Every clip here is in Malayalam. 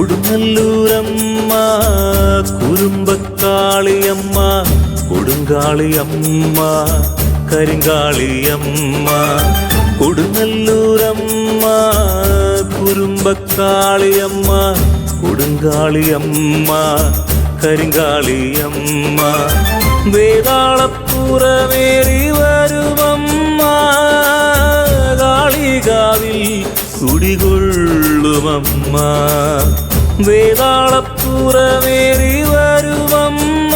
കൊടുങ്ങല്ലൂരമ്മ കുറുമ്പക്കാളിയമ്മ കൊടുങ്കാളിയമ്മ കരിങ്കാളിയമ്മ. കൊടുങ്ങല്ലൂരമ്മ കുറുമ്പക്കാളിയമ്മ കൊടുങ്കാളിയമ്മ കരിങ്കാളിയമ്മ. വേതാളപ്പുറമേറി വരുമമ്മ കാളികാവിൽ കുടികൊള്ളുമമ്മ വേതാളപ്പുറമേറി വരുമമ്മ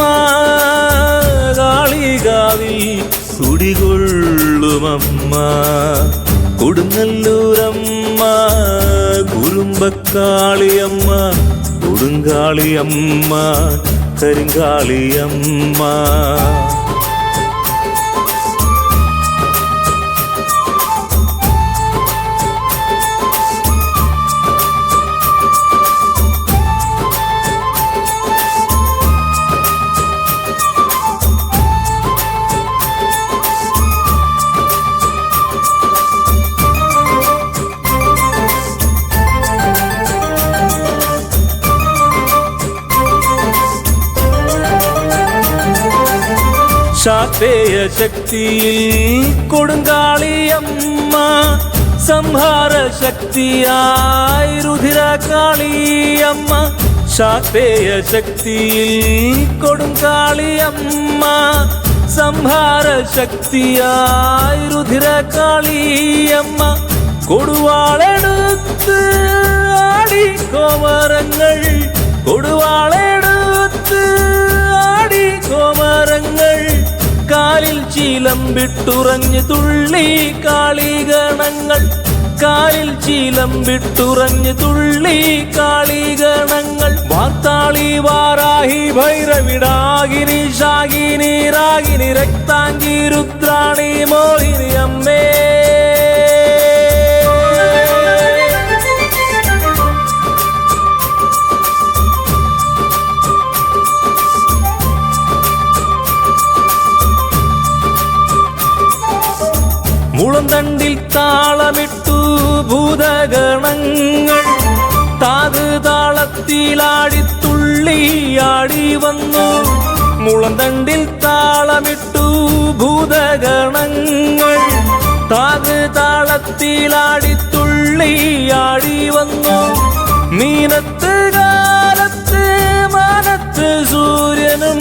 കാളികാവിൽ കുടികൊള്ളുമമ്മ. കൊടുങ്ങല്ലൂരമ്മ കുറുമ്പക്കാളിയമ്മ കൊടുങ്കാളിയമ്മ കരിങ്കാളിയമ്മ. ശാക്തേയ ശക്തിയിൽ കൊടുങ്കാളിയമ്മ സംഹാര ശക്തിയായി രുധിരകാളിയമ്മ ശാക്തേയ ശക്തിയിൽ കൊടുങ്കാളിയമ്മ സംഹാര ശക്തിയായി രുധിരകാളിയമ്മ കൊടുവാളെടുത്ത് ആടി കോമരങ്ങൾ കൊടുവാളെടുത്ത് ചീലം വിട്ടുറഞ്ഞു തുള്ളി കാളിഗണങ്ങൾ. കാലിൽ ചീലം വിട്ടുറഞ്ഞു തുള്ളി കാളിഗണങ്ങൾ. വാർത്താളി വാരാഹി ഭൈരവിടാകിനി ശാകിനി രാഗിനി രക്താംഗി രുദ്രാണി മോഹിനി അമ്മേ. മുളന്തണ്ടിൽ താളമിട്ടു ഭൂതഗണങ്ങൾ. താത് താളത്തിലാടിത്തുള്ളി ആടി വന്നു. മുളന്തണ്ടിൽ താളമിട്ടു ഭൂതഗണങ്ങൾ. താത് താളത്തിലാടിത്തുള്ളി ആടി വന്നു. മീനത്ത് കാലത്ത് മാനത്ത് സൂര്യനും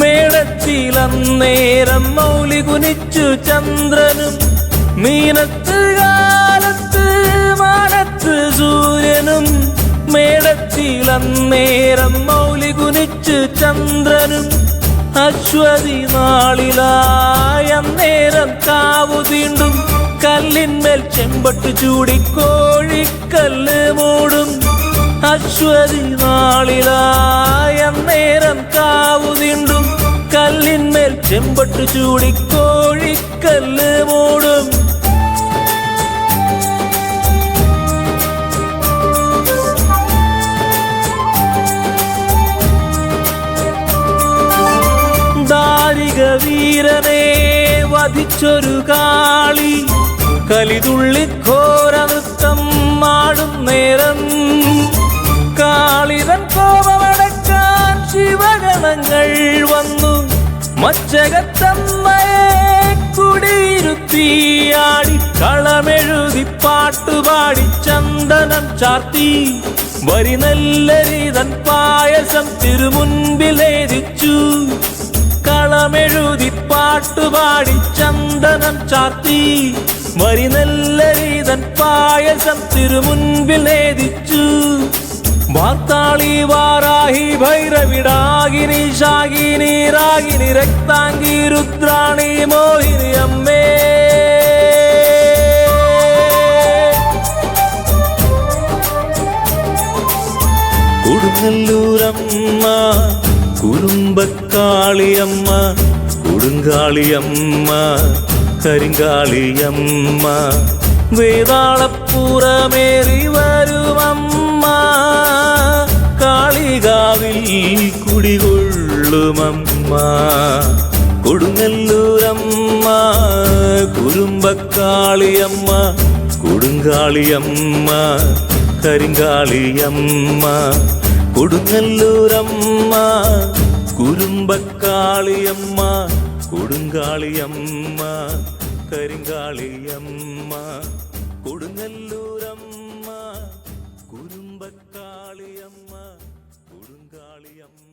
മേടത്തിലന്നേരം മൗലി കുനിച്ചു ചന്ദ്രനും. മീനത്ത് കാലത്ത് മാനത്ത് സൂര്യനും മേടത്തിലന്നേരം മൗലി കുനിച്ച് ചന്ദ്രനും അശ്വതി നാളിലായ നേരം കാവു തീണ്ടും കല്ലിന്മേൽ ചെമ്പട്ട് ചൂടി കോഴിക്കല്ല് മൂടും അശ്വതി നാളിലായ നേരം കാവു തീണ്ടും കല്ലിന്മേൽ ചെമ്പട്ട് ചൂടി കോഴിക്കല്ല് മൂടും വീരനെ വധിച്ചൊരു കാളി. കലിതുള്ളി ഘോര നൃത്തം മാടും നേരം. കാളിതൻ കോപമടക്കാൻ ശിവഗണങ്ങൾ വന്നു. മച്ചകത്തമ്മയെ കുടിയിരുത്തിയാടി കളമെഴുതി പാട്ടുപാടി ചന്ദനം ചാർത്തി. വരി നെല്ലരിതൻ പായസം തിരുമുൻപിലേരിച്ചു കളമെഴുതി പാട്ടുപാടി ചന്ദനം ചാർത്തി. വരി നെല്ലരിതൻ പായസം തിരുമുൻപിൽ നേദിച്ചു. വാർത്താളി വാരാഹി ഭൈരവിടാകിനി ശാകിനി രാഗിനി രക്താംഗി രുദ്രാണി മോഹിനി അമ്മേ. കൊടുങ്ങല്ലൂരമ്മ കുറുമ്പക്കാളിയമ്മ കൊടുങ്കാളിയമ്മ കരിങ്കാളിയമ്മ. വേതാളപ്പുറമേറി വരുമമ്മ കാളികാവിൽ കുടികൊള്ളുമമ്മ. കൊടുങ്ങല്ലൂരമ്മ കുറുമ്പക്കാളിയമ്മ കൊടുങ്കാളിയമ്മ കരിങ്കാളിയമ്മ. കൊടുങ്ങല്ലൂരമ്മ കുറുമ്പക്കാളിയമ്മ കൊടുങ്കാളിയമ്മ കരിങ്കാളിയമ്മ കൊടുങ്ങല്ലൂരമ്മ കുറുമ്പക്കാളിയമ്മ കൊടുങ്കാളിയമ്മ.